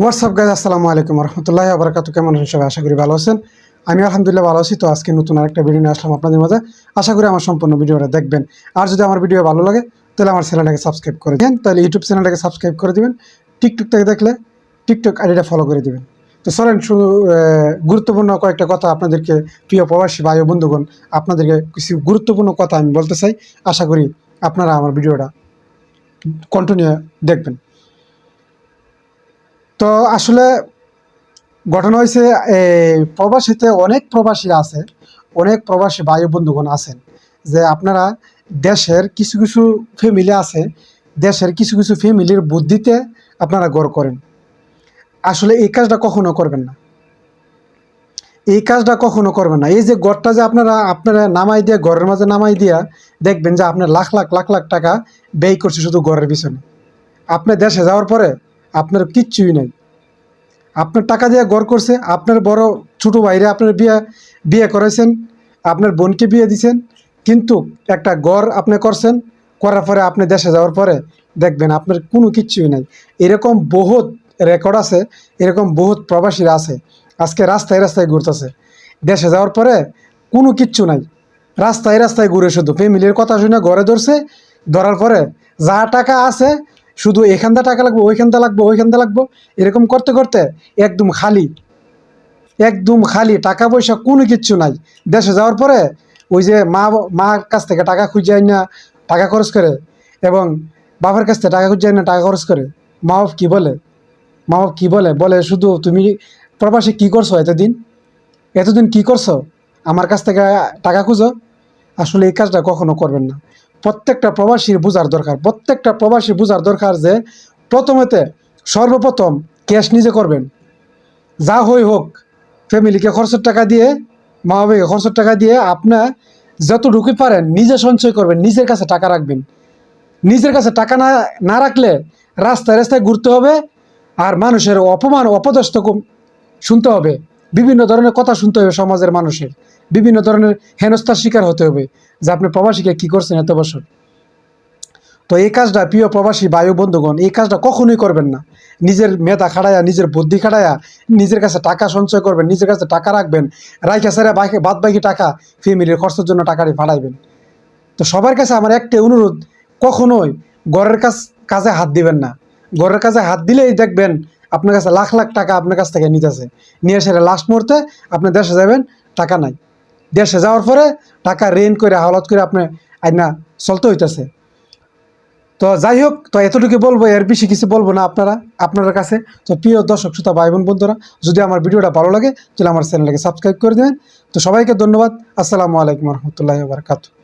WhatsApp guys আসসালামু আলাইকুম রহমতুল্লাহ আবরাকাতু কেমন আছেন সবাই? আশা করি ভালো আছেন। আমি আলহামদুলিল্লাহ ভালো আছি। তো আজকে নতুন আরেকটা ভিডিও নিয়ে আসলাম আপনাদের মাঝে। আশা করি আমার সম্পূর্ণ ভিডিওটা দেখবেন। আর যদি আমার ভিডিও ভালো লাগে, তাহলে আমার চ্যানেলটাকে সাবস্ক্রাইব করে দিন তাহলে ইউটিউব চ্যানেলটাকে সাবস্ক্রাইব করে দিবেন। টিকটক থেকে দেখলে টিকটক আইডিটা ফলো করে দিবেন। তো চলেন শুধু গুরুত্বপূর্ণ কয়েকটা কথা আপনাদেরকে, প্রিয় প্রবাসী ভাই বন্ধুগণ, আপনাদেরকে কিছু গুরুত্বপূর্ণ কথা আমি বলতে চাই। আশা করি আপনারা আমার ভিডিওটা কন্টিনিউ দেখবেন। তো আসলে ঘটনা হয়েছে প্রবাসীতে অনেক প্রবাসী আছে, অনেক প্রবাসী ভাই বন্ধুগণ আছেন, যে আপনারা দেশের কিছু কিছু ফ্যামিলি আছে, দেশের কিছু কিছু ফ্যামিলির বুদ্ধিতে আপনারা গড় করেন। আসলে এই কাজটা কখনো করবেন না। এই কাজটা কখনো করবেন না। এই যে গড়টা যে আপনারা আপনারা নামাই দিয়ে, ঘরের মাঝে নামাই দিয়া দেখবেন যে আপনার লাখ লাখ লাখ লাখ টাকা ব্যয় করছে শুধু ঘরের পিছনে। আপনি দেশে যাওয়ার পরে আপনার কিচ্ছুই নাই। আপনার টাকা দিয়ে গড় করছে, আপনার বড় ছোটো ভাইরে আপনার বিয়ে বিয়ে করেছেন আপনার বোনকে বিয়ে দিছেন, কিন্তু একটা গড় আপনি করছেন, করার পরে আপনি দেশে যাওয়ার পরে দেখবেন আপনার কোনো কিচ্ছুই নাই। এরকম বহুত রেকর্ড আছে, এরকম বহুত প্রবাসীরা আছে, আজকে রাস্তায় রাস্তায় ঘুরতেছে। দেশে যাওয়ার পরে কোনো কিচ্ছু নাই। রাস্তায় রাস্তায় ঘুরে শুধু। ফ্যামিলির কথা শুনে ঘরে ধরছে, ধরার পরে যা টাকা আছে শুধু এখানটা টাকা লাগবে, ওইখানটা লাগবে, ওইখানটা লাগবো, এরকম করতে করতে একদম খালি। একদম খালি, টাকা পয়সা কোনো কিচ্ছু নাই। দেশে যাওয়ার পরে ওই যে মা মার কাছ থেকে টাকা খুঁজে আইন না, টাকা খরচ করে, এবং বাবার কাছ থেকে টাকা খুঁজে আইন না, টাকা খরচ করে। মা বাপ কী বলে? মা বাপ কী বলে? বলে, শুধু তুমি প্রবাসে কী করছ এতদিন? এতদিন কি করছ? আমার কাছ থেকে টাকা খুঁজো। আসলে এই কাজটা কখনো করবেন না। প্রত্যেকটা প্রবাসীর বোঝার দরকার। প্রত্যেকটা প্রবাসী বোঝার দরকার যে প্রথমেতে সর্বপ্রথম ক্যাশ নিজে করবেন। যা হই হোক, ফ্যামিলিকে খরচের টাকা দিয়ে, মা বাবাকে খরচের টাকা দিয়ে আপনার যতটুকু পারেন নিজে সঞ্চয় করবেন, নিজের কাছে টাকা রাখবেন। নিজের কাছে টাকা না না রাখলে রাস্তায় রাস্তায় ঘুরতে হবে আর মানুষের অপমান, অপদস্থ শুনতে হবে। বিভিন্ন ধরনের কথা শুনতে হবে সমাজের মানুষের। বিভিন্ন ধরনের হেনস্থার শিকার হতে হবে, যে আপনি প্রবাসীকে কী করছেন এত বছর? তো এই কাজটা, প্রিয় প্রবাসী বায়ু বন্ধুগণ, এই কাজটা কখনোই করবেন না। নিজের মেধা খাড়ায়া নিজের বুদ্ধি খাড়ায়া নিজের কাছে টাকা সঞ্চয় করবেন, নিজের কাছে টাকা রাখবেন, রাইখা সারা বাকি বাদ বাকি টাকা ফ্যামিলির খরচের জন্য টাকাটি ফাটাইবেন। তো সবার কাছে আমার একটাই অনুরোধ, কখনোই ঘরের কাজ কাজে হাত দিবেন না। ঘরের কাজে হাত দিলেই দেখবেন আপনার কাছে লাখ লাখ টাকা আপনার কাছ থেকে নিতেছে। নিয়ে এসে লাস্ট মুহূর্তে আপনি দেশে যাবেন, টাকা নাই। দেশে যাওয়ার পরে টাকা ঋণ করে হালত করে আপনি আইনা চলতে হইতেছে। তো যাই হোক, তো এতটুকু বলব, এর বেশি কিছু বলব না আপনারা আপনার কাছে। তো প্রিয় দর্শক, শ্রোতা ভাই বোন বন্ধুরা, যদি আমার ভিডিওটা ভালো লাগে, তাহলে আমার চ্যানেলটাকে সাবস্ক্রাইব করে দেবেন। তো সবাইকে ধন্যবাদ। আসসালামু আলাইকুম রহমতুল্লাহ বারকাতু